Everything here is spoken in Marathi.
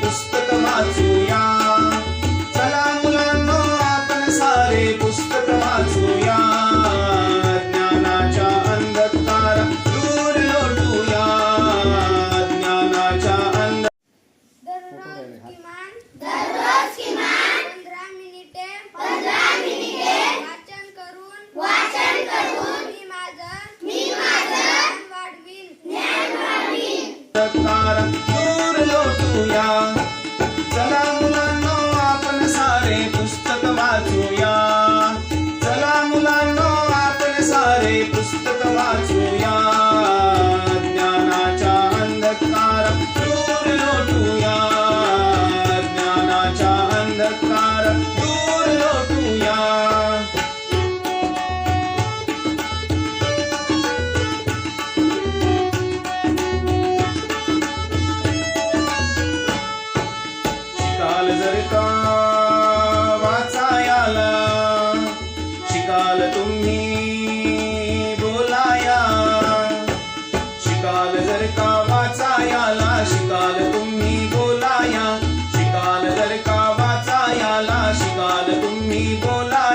पुस्तक वाचूया. चला मुलांनो आपण सारे पुस्तक वाचूया. ज्ञानाच्या अंधकार दूर लोटूया ज्ञानाच्या अंध दररोज किमान पंधरा मिनिटे पंधरा मिनिटे वाचन करून वाचन करून मी माझं मी माझं ज्ञान वाढवीन ज्ञान वाढवीन अंधकार पुस्तक वाचूया ज्ञानाच्या अंधकार दूर लोटूया ज्ञानाच्या अंधकार दूर लोटूया. काल जर का शिकाल जर का वाचायाला शिकाल तुम्ही बोलाया. शिकाल जर का वाचायाला शिकाल तुम्ही बोला.